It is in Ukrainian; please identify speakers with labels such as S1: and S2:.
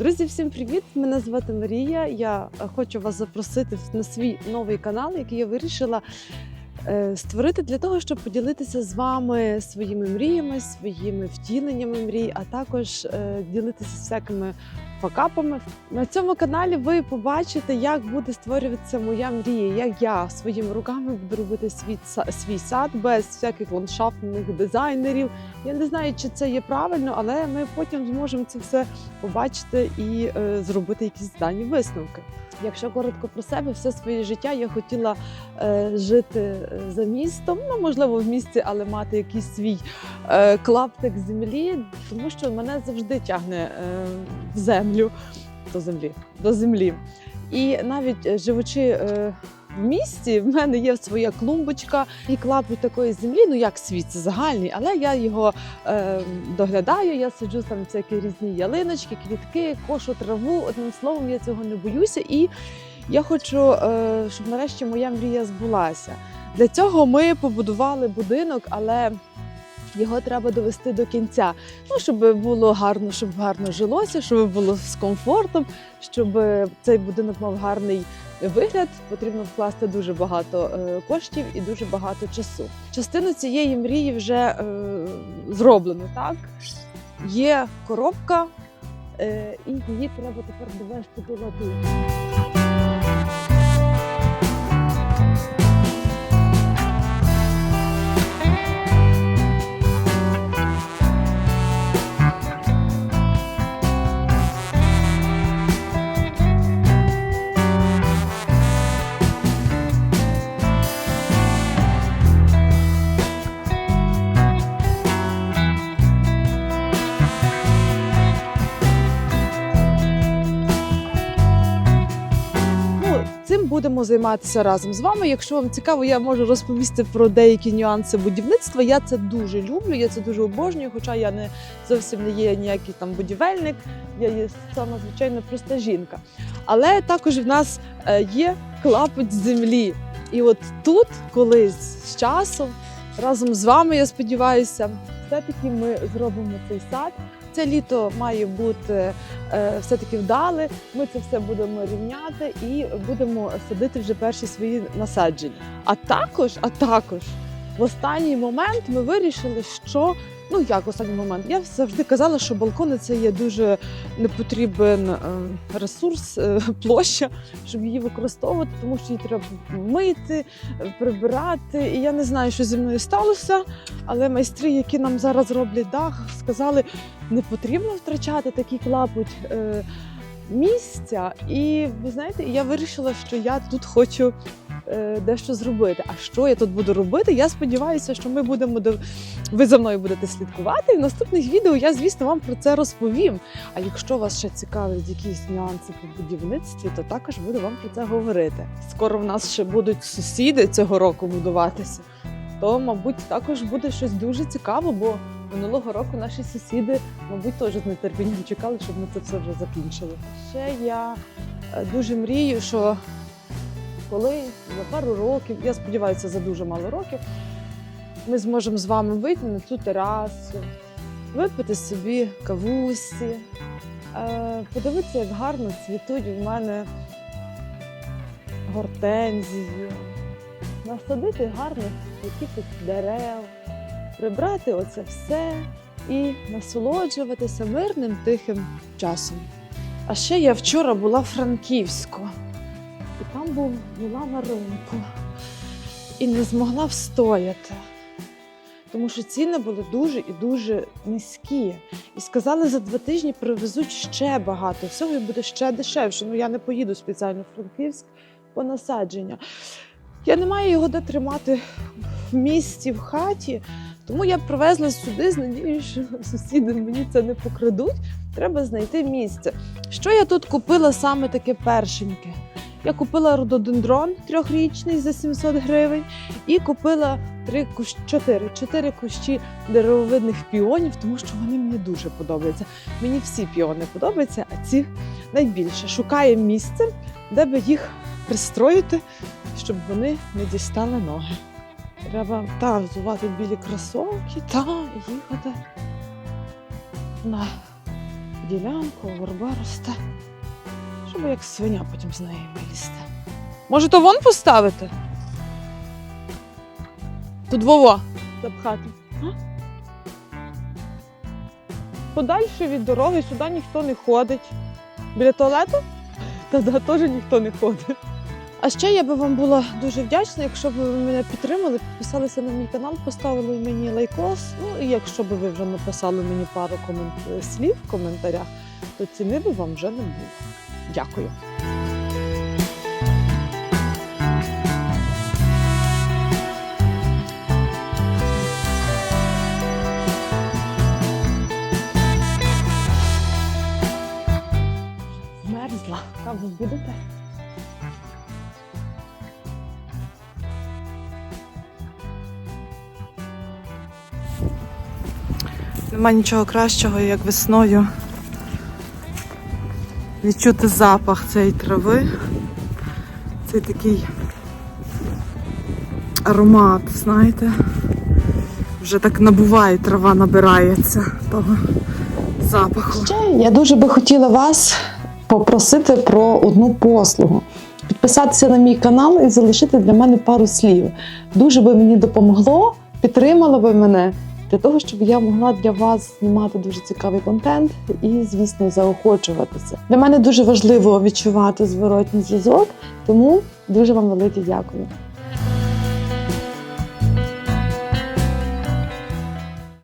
S1: Друзі, всім привіт! Мене звати Марія. Я е, хочу вас запросити на свій новий канал, який я вирішила е, створити для того, щоб поділитися з вами своїми мріями, своїми втіленнями мрій, а також е, ділитися всякими факапами. На цьому каналі ви побачите, як буде створюватися моя мрія, як я своїми руками буду робити свій, свій сад без всяких ландшафтних дизайнерів. Я не знаю, чи це є правильно, але ми потім зможемо це все побачити і е, зробити якісь дані висновки. Якщо коротко про себе, все своє життя я хотіла е, жити е, за містом, ну можливо, в місті, але мати якийсь свій е, клаптик землі, тому що мене завжди тягне е, в землю до землі, до землі. І навіть е, живучи е, в місті, в мене є своя клумбочка і клаптик такої землі. Ну як світ, це загальний, але я його е, доглядаю. Я сиджу там всякі різні ялиночки, квітки, кошу траву. Одним словом, я цього не боюся. І я хочу, е, щоб нарешті моя мрія збулася. Для цього ми побудували будинок, але його треба довести до кінця. Ну, щоб було гарно, щоб гарно жилося, щоб було з комфортом, щоб цей будинок мав гарний вигляд. Потрібно вкласти дуже багато е, коштів і дуже багато часу. Частину цієї мрії вже е, зроблено, так? Є коробка, е, і її треба тепер довести до ладу. Цим будемо займатися разом з вами. Якщо вам цікаво, я можу розповісти про деякі нюанси будівництва. Я це дуже люблю, я це дуже обожнюю, хоча я не зовсім не є ніякий там будівельник, я є сама звичайно проста жінка. Але також в нас е, є клапоть землі. І от тут, колись з часом, разом з вами, я сподіваюся, все-таки ми зробимо цей сад. Це літо має бути е, все-таки вдале. Ми це все будемо рівняти і будемо садити вже перші свої насадження. А також, а також в останній момент ми вирішили, що ну як останній момент. Я завжди казала, що балкони це є дуже непотрібен е, ресурс, е, площа, щоб її використовувати, тому що її треба мити, е, прибирати. І я не знаю, що зі мною сталося, але майстри, які нам зараз роблять дах, сказали, не потрібно втрачати такий клапоть. Місця, і ви знаєте, я вирішила, що я тут хочу дещо зробити. А що я тут буду робити? Я сподіваюся, що ми будемо до ви за мною будете слідкувати. І в наступних відео я, звісно, вам про це розповім. А якщо вас ще цікавлять якісь нюанси по будівництві, то також буду вам про це говорити. Скоро в нас ще будуть сусіди цього року будуватися. То, мабуть, також буде щось дуже цікаво, бо минулого року наші сусіди, мабуть, теж з нетерпінням чекали, щоб ми це все вже закінчили. Ще я е, дуже мрію, що коли за пару років, я сподіваюся, за дуже мало років, ми зможемо з вами вийти на цю терасу, випити собі кавусі, е, подивитися, як гарно цвітуть в мене гортензії, насадити гарних якихось дерев, прибрати оце все і насолоджуватися мирним тихим часом. А ще я вчора була в Франківську, і там був, була на ринку і не змогла встояти. Тому що ціни були дуже і дуже низькі. І сказали, за два тижні привезуть ще багато всього і буде ще дешевше. Ну я не поїду спеціально в Франківськ по насадження. Я не маю його де тримати в місті, в хаті, тому я привезла сюди з надією, що сусіди мені це не покрадуть. Треба знайти місце. Що я тут купила саме таке першеньке? Я купила рододендрон трьохрічний за 700 гривень і купила три кущ... чотири, чотири кущі деревовидних піонів, тому що вони мені дуже подобаються. Мені всі піони подобаються, а ці найбільше. Шукаємо місце, де би їх пристроїти, щоб вони не дістали ноги. Треба та взувати білі кросовки та їхати на ділянку, верба росте. Щоб як свиня потім з неї вилізти. Може, то вон поставити? Тут Вово запхати. Подальше від дороги сюди ніхто не ходить. Біля туалету? Та да, теж ніхто не ходить. А ще я би вам була дуже вдячна, якщо б ви мене підтримали, підписалися на мій канал, поставили мені лайкос. Ну і якщо б ви вже написали мені пару комент... слів в коментарях, то ціни би вам вже не було. Дякую. Мерзла. Каву будете? Нема нічого кращого, як весною відчути запах цієї трави. Цей такий аромат, знаєте. Вже так набуває, трава набирається того запаху.
S2: Ще я дуже би хотіла вас попросити про одну послугу. Підписатися на мій канал і залишити для мене пару слів. Дуже би мені допомогло, підтримало би мене для того, щоб я могла для вас знімати дуже цікавий контент і, звісно, заохочуватися. Для мене дуже важливо відчувати зворотній зв'язок, тому дуже вам велике дякую.